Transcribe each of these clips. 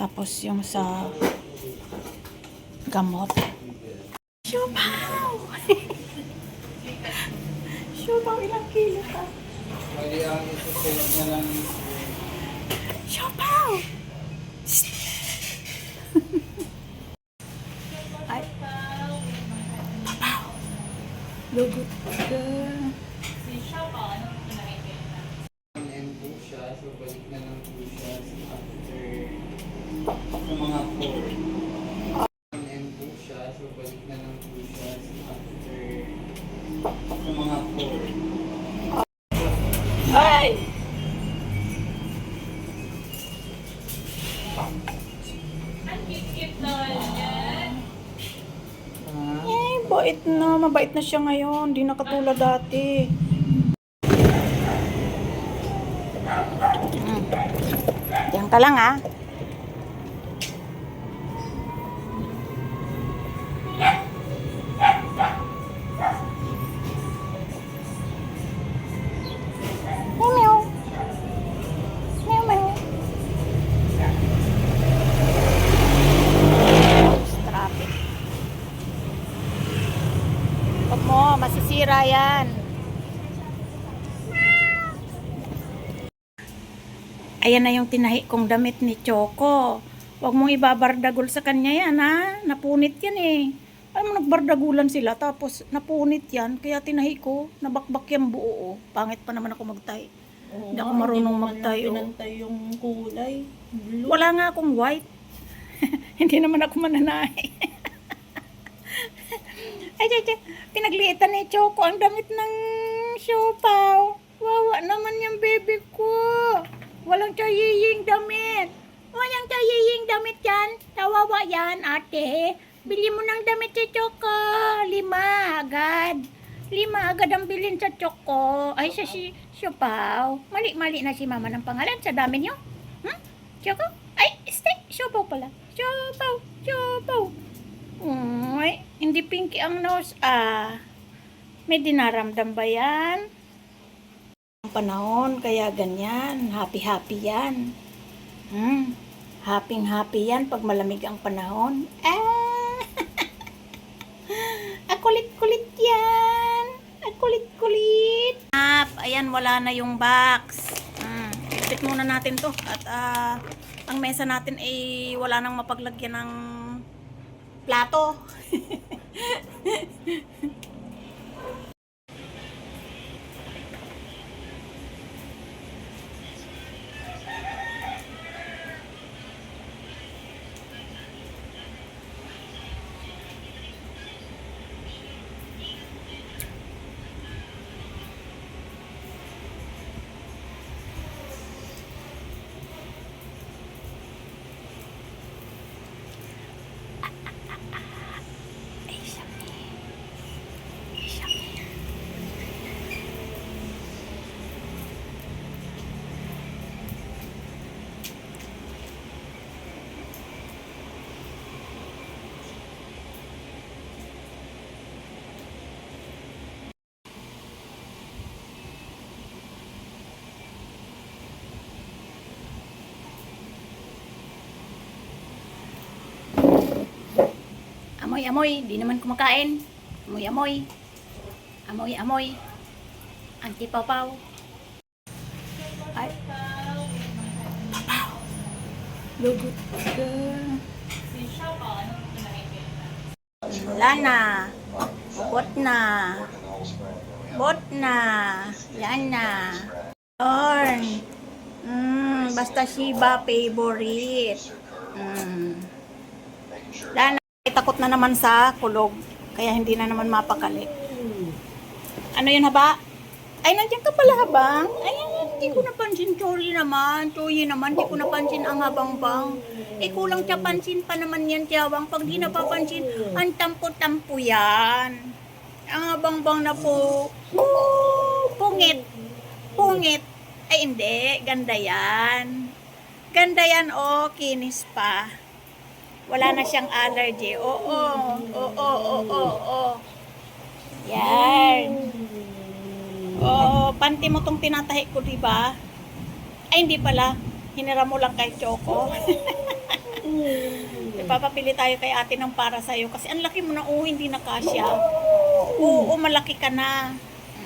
Tapos yung sa gamot. Siopaw! Siopaw, ilang kilo ka? Siopaw! Ay. Papaw! Lugot ka. and po siya. So, balik na lang po siya sa after sa mga 4. and po siya. So, balik na lang po siya sa after sa mga 4. Ay! Eh, bait na. Mabait na siya ngayon. Di na katulad dati. Ka lang ah. Ayan na yung tinahi kong damit ni Choco. Huwag mong ibabardagol sa kanya yan, ha? Napunit yan eh. Alam mo, nagbardagulan sila, tapos napunit yan. Kaya tinahi ko, nabakbak yan buo. oh. Pangit pa naman ako magtahi. Oo Hindi ako marunong magtayo. Pinantay yung kulay. Blue. Wala nga akong white. Hindi naman ako mananahi. Ay, ay, ay, pinagliitan ni Choco ang damit ng siopaw. Wawa naman yung baby ko. Walang tayiying damit. Walang tayiying damit yan. Kawawa yan, ate. Bili mo ng damit si Choco. Lima agad. Lima agad ang bilhin sa Choco. Ay, sa si siopaw. Mali-mali na si mama ng pangalan. Sa dami niyo. Hmm? Choco? Ay, stay. Siopaw pala. Siopaw. Siopaw. Uy, hindi pinky ang nose. Ah, may dinaramdam ba yan? Ang panahon, kaya ganyan. Happy-happy yan. Hmm. Happy-happy yan pag malamig ang panahon. Ah! Akulit-kulit yan. Akulit-kulit. Up, ayan, wala na yung box. Hmm. Ipit muna natin to. At ah, ang mesa natin ay wala nang mapaglagyan ng plato. Amoy, amoy. Di naman kumakain. Amoy, amoy. Amoy, amoy. Anti papaw. Ay. Papaw. Lugot ka. Wala na. Bot na. Bot na. Yan na. Orn. Mm, basta Shiba favorite. Mm. Wala. Takot na naman sa kulog. Kaya hindi na naman mapakali. Ano yun, haba? Ay, nandiyan ka pala, habang. Ay, hindi ko napansin. Sorry naman. Sorry naman. Hindi ko napansin ang habang-bang. Eh, kulang siya pansin pa naman yan, tiyawang. Pag di napapansin, ang tampo-tampo yan. Ang habang-bang na po. Oh, pungit. Pungit. Ay, hindi. Ganda yan. Ganda yan, oh. Kinis pa. Wala na siyang allergy. Oo, oo, oo, oo, oo. Yan. Oo, panty mo tong tinatahi ko, di ba? Ay, hindi pala. Hinira mo lang kay Choco. Ipapapili tayo kay ate ng para sa'yo. Kasi ang laki mo na, oh, hindi na kasya. Oo, malaki ka na.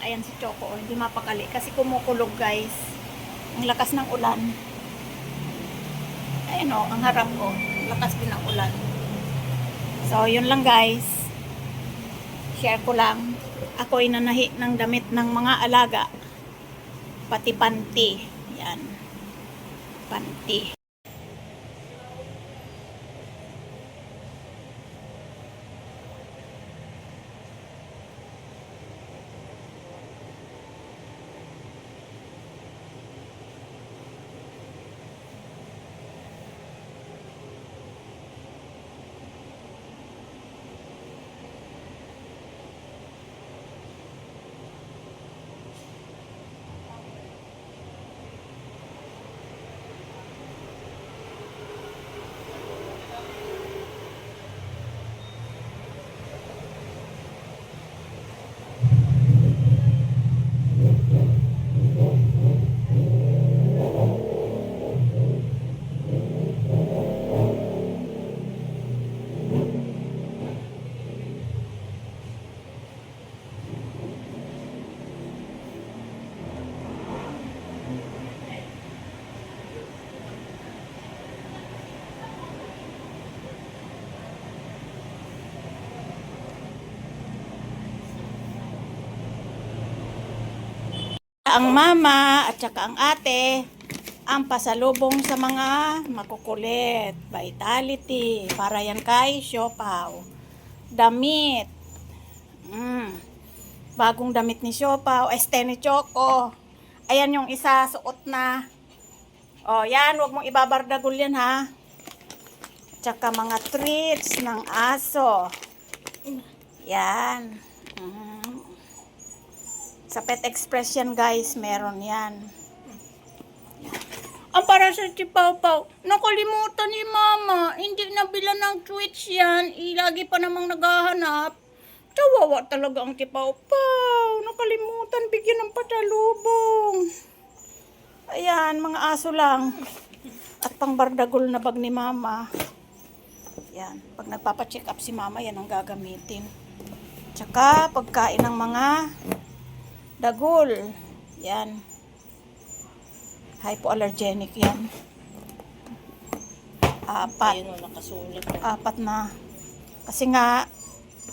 Ayan si Choco, oh, hindi mapakali. Kasi kumukulog, guys. Ang lakas ng ulan. Ayan o, ang harap ko. Ang lakas din ng ulan. So, yun lang, guys. Share ko lang. Ako'y nanahi ng damit ng mga alaga. Pati panty. Yan. Panty. Ang mama at saka ang ate ang pasalubong sa mga makukulit, vitality, para yan kay Siopaw. Damit. Mm. Bagong damit ni Siopaw, este ni Choco. Ayan yung isa, suot na. O, yan, wag mong ibabardagol yan ha. Tsaka mga treats ng aso. Yan. Mm. Sa Pet Express yan guys, meron yan. Ang para sa si Pau Pau, nakalimutan ni Mama, hindi nabila ng tweets yan, ilagi pa namang naghahanap. Kawawa talaga ang si Pau Pau, nakalimutan, bigyan ng patalubong. Ayan, mga aso lang. At pang bardagol na bag ni Mama. Yan, pag nagpapacheck up si Mama, yan ang gagamitin. Tsaka, pagkain ng mga dagol. Yan. Hypoallergenic yan. Apat. Ayun o, nakasulat. Apat na. Kasi nga,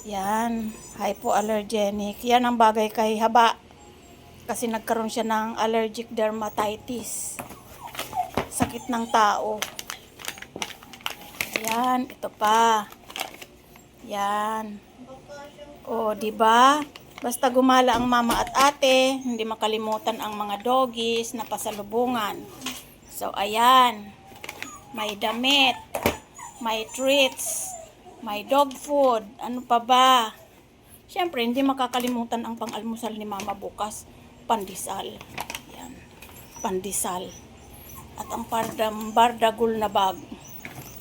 yan, hypoallergenic. Yan ang bagay kay haba. Kasi nagkaroon siya ng allergic dermatitis. Sakit ng tao. Yan, ito pa. Yan. O, di ba? Basta gumala ang mama at ate, hindi makalimutan ang mga doggies na pasalubungan. So, ayan. May damit. May treats. May dog food. Ano pa ba? Siyempre, hindi makakalimutan ang pang-almusal ni mama bukas. Pandesal. Ayan. Pandesal. At ang pardam, bardagul na bag.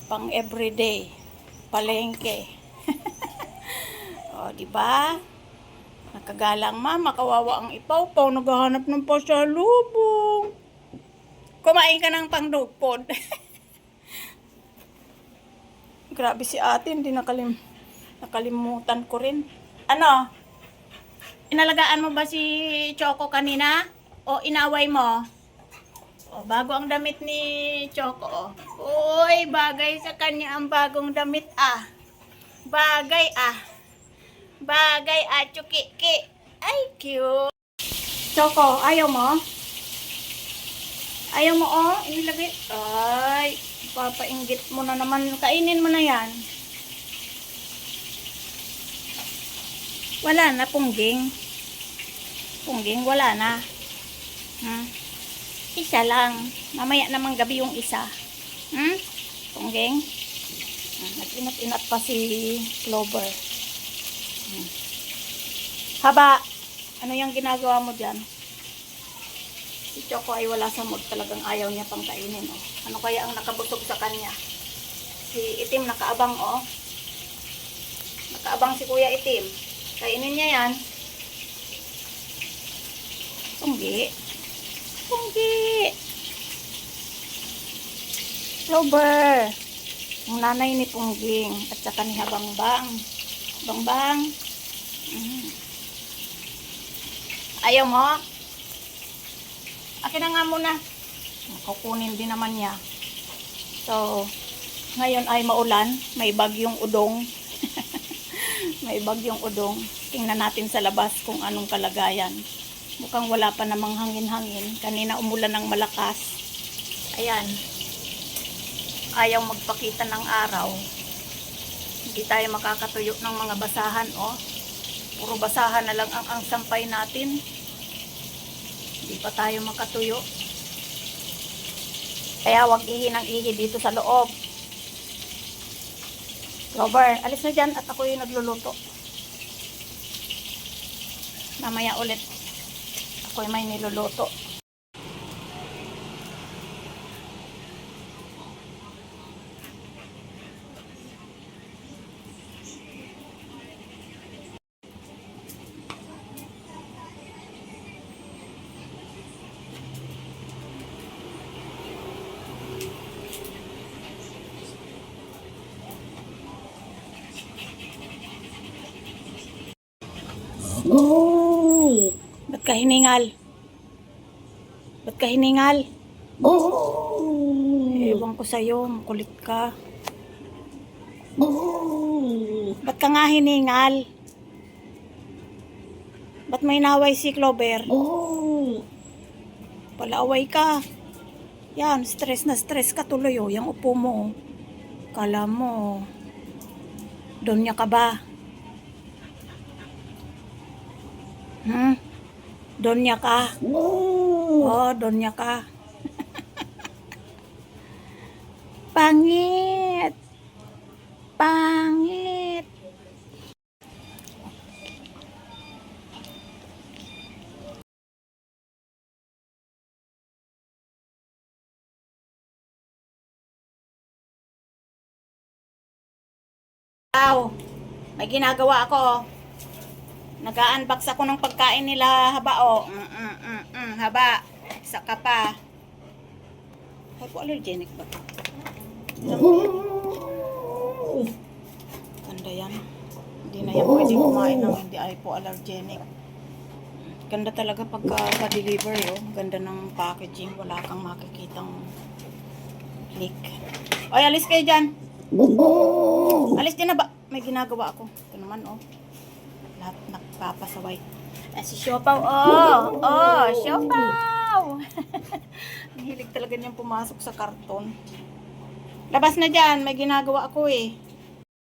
Pang everyday. Palengke. o, di ba? Nakagalang mama, kawawa ang ipaw-paw, naghahanap ng pasalubong. Kumain ka ng pang dog food. Grabe si ate, hindi nakalim nakalimutan ko rin. Ano? Inalagaan mo ba si Choco kanina? O inaway mo? O, bago ang damit ni Choco. Uy, bagay sa kanya ang bagong damit ah. Bagay ah. Bagay at chukiki. Ay, cute. Choco, ayaw mo? Ayaw mo, oh? Ilagay. Ay, papainggit mo na naman. Kainin mo na yan. Wala na, pungging. Pungging, wala na. Hmm? Isa lang. Mamaya namang gabi yung isa. Hmm? Pungging? Hmm, Nag-inat-inat pa si Clover. Haba, ano yung ginagawa mo dyan? Si Choco ay wala sa mood. Talagang ayaw niya pang kainin. Oh. Ano kaya ang nakabusog sa kanya? Si Itim nakaabang, oh. Nakaabang si Kuya Itim. Kainin niya yan. Punggi. Punggi. Clover. Ang nanay ni Pungging at saka ni Habangbang. Bangbang. Mm. Ayaw mo? Akin na nga muna. Kukunin din naman niya. So, ngayon ay maulan. May bagyong udong. May bagyong udong. Tingnan natin sa labas kung anong kalagayan. Mukhang wala pa namang hangin-hangin. Kanina umulan ng malakas. Ayan. Ayaw magpakita ng araw. Hindi tayo makakatuyo ng mga basahan, oh. Puro basahan na lang ang, ang sampay natin. Hindi pa tayo makatuyo. Kaya wag ihi ng ihi dito sa loob. Robert, alis na dyan at ako yung nagluluto. Mamaya ulit. Ako yung may niluluto. Oh! Ba't ka hiningal? Ba't ka hiningal? Oh! Ewan ko sa'yo, makulit ka. Oh! Ba't ka nga hiningal? Ba't may naway si Clover? Oh! Palaaway ka. Yan, stress na stress ka tuloy oh. Yung upo mo. oh. Kala mo. Doon niya ka ba? Hmm? Donya ka? Oo. Oh, donya ka. Pangit. Pangit. Aw, may ginagawa ako. Oh. Nag-unbox ako ng pagkain nila haba o. Mm, mm, mm, mm, haba. Isa ka pa. Hypoallergenic ba? Ganda yan. Hindi na yan pwede kumain ng hindi hypoallergenic. Ganda talaga pagka pa-deliver oh. Ganda ng packaging. Wala kang makikitang leak. Oy, alis kayo dyan. Alis din na ba? May ginagawa ako. Ito naman oh lahat nagpapasaway. Ah, si Siopaw, oh! Oh, Siopaw! Ang hilig talaga niyang pumasok sa karton. Labas na dyan, may ginagawa ako eh.